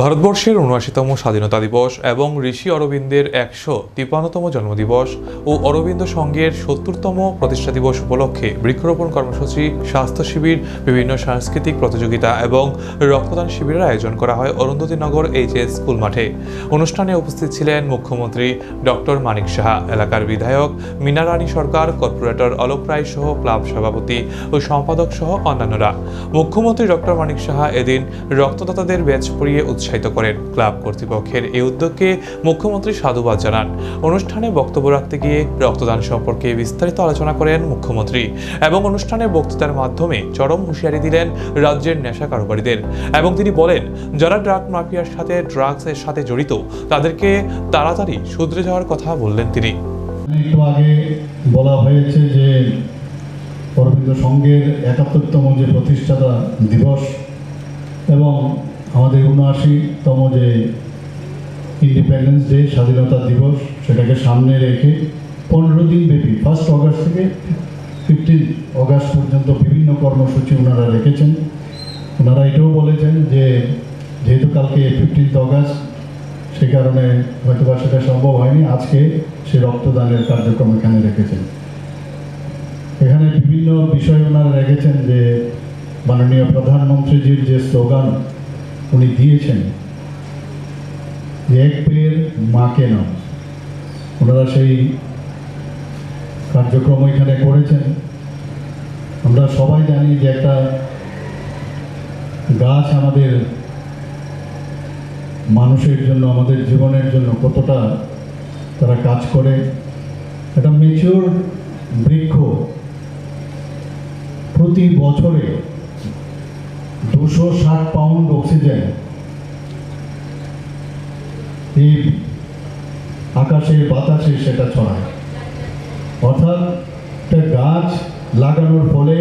ভারতবর্ষের উনআশিতম স্বাধীনতা দিবস এবং ঋষি অরবিন্দের একশো তিপ্পান্নতম জন্মদিবস ও অরবিন্দ সংঘের সত্তরতম প্রতিষ্ঠা দিবস উপলক্ষে বৃক্ষরোপণ কর্মসূচি, স্বাস্থ্য শিবির, বিভিন্ন সাংস্কৃতিক প্রতিযোগিতা এবং রক্তদান শিবিরের আয়োজন করা হয় অরুন্ধতিনগর এইচএস স্কুল মাঠে। অনুষ্ঠানে উপস্থিত ছিলেন মুখ্যমন্ত্রী ডক্টর মানিক সাহা, এলাকার বিধায়ক মিনারানী সরকার, কর্পোরেটর অলোক রায় সহ ক্লাব সভাপতি ও সম্পাদক সহ অন্যান্যরা। মুখ্যমন্ত্রী ডক্টর মানিক সাহা এদিন রক্তদাতাদের ব্যাচ পরিয়ে উৎসাহিত করেন ক্লাব কর্তৃপক্ষের এই উদ্যোগকে মুখ্যমন্ত্রী সাধুবাদ জানান। অনুষ্ঠানে বক্তব্য রাখতে গিয়ে রক্তদান সম্পর্কে বিস্তারিত আলোচনা করেন মুখ্যমন্ত্রী এবং অনুষ্ঠানে বক্তৃতার মাধ্যমে চরম হুঁশিয়ারি দিলেন রাজ্যের নেশা কারোবারীদের এবং তিনি বলেন, যারা ড্রাগ মাফিয়ার সাথে ড্রাগসের সাথে জড়িত, তাদেরকে তাড়াতাড়ি শুধরে যাওয়ার কথা বললেন তিনি। বলা হয়েছে যে অরবিন্দ সংঘের একাত্তরতম যে প্রতিষ্ঠাতা দিবস এবং আমাদের উনআশিতম যে ইন্ডিপেন্ডেন্স ডে স্বাধীনতা দিবস, সেটাকে সামনে রেখে পনেরো দিন ব্যাপী ফার্স্ট অগাস্ট থেকে ফিফটিন অগাস্ট পর্যন্ত বিভিন্ন কর্মসূচি ওনারা রেখেছেন। ওনারা এটাও বলেছেন যে, যেহেতু কালকে ফিফটিন্থ অগাস্ট সে কারণে হয়তো বা সেটা সম্ভব হয়নি, আজকে সে রক্তদানের কার্যক্রম এখানে রেখেছেন। এখানে বিভিন্ন বিষয় ওনারা রেখেছেন যে, মাননীয় প্রধানমন্ত্রীজির যে স্লোগান উনি দিয়েছেন। যে এক পেয়ের মাকে নাম ওনারা সেই কার্যক্রম এখানে করেছেন। আমরা সবাই জানি যে একটা গাছ আমাদের মানুষের জন্য, আমাদের জীবনের জন্য কতটা তারা কাজ করে। একটা মেচিওর বৃক্ষ প্রতি বছরে দুশো ষাট পাউন্ড অক্সিজেন। এই আকাশে বাতাসে সেটা ছড়ায়। অর্থাৎ একটা গাছ লাগানোর ফলে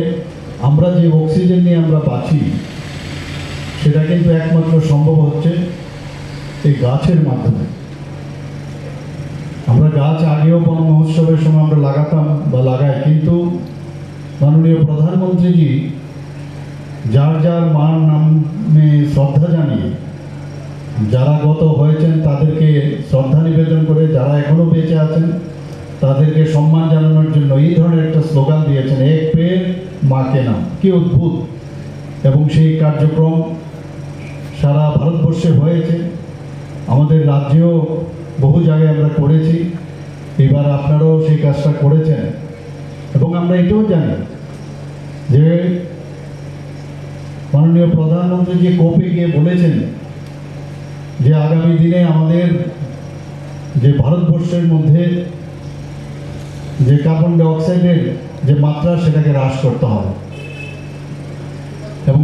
আমরা যে অক্সিজেন নিয়ে আমরা বাঁচি, সেটা কিন্তু একমাত্র সম্ভব হচ্ছে এই গাছের মাধ্যমে। আমরা গাছ আগেও বন মহোৎসবের সময় আমরা লাগাতাম বা লাগাই, কিন্তু মাননীয় প্রধানমন্ত্রীজি যার যার মার নামে শ্রদ্ধা জানিয়ে, যারা গত হয়েছেন তাদেরকে শ্রদ্ধা নিবেদন করে যারা এখনও বেঁচে আছেন, তাদেরকে সম্মান জানানোর জন্য এই ধরনের একটা স্লোগান দিয়েছেন, এক পেয়ে মাকে নাম। কি অদ্ভুত! এবং সেই কার্যক্রম সারা ভারতবর্ষে হয়েছে। আমাদের রাজ্যেও বহু জায়গায় আমরা করেছি। এবার আপনারাও সেই কাজটা করেছেন। এবং আমরা এটাও জানি যে মাননীয় প্রধানমন্ত্রী যে কোপে গিয়ে বলেছেন যে আগামী দিনে আমাদের যে ভারতবর্ষের মধ্যে যে কার্বন ডাইঅক্সাইডের যে মাত্রা সেটাকে হ্রাস করতে হবে। এবং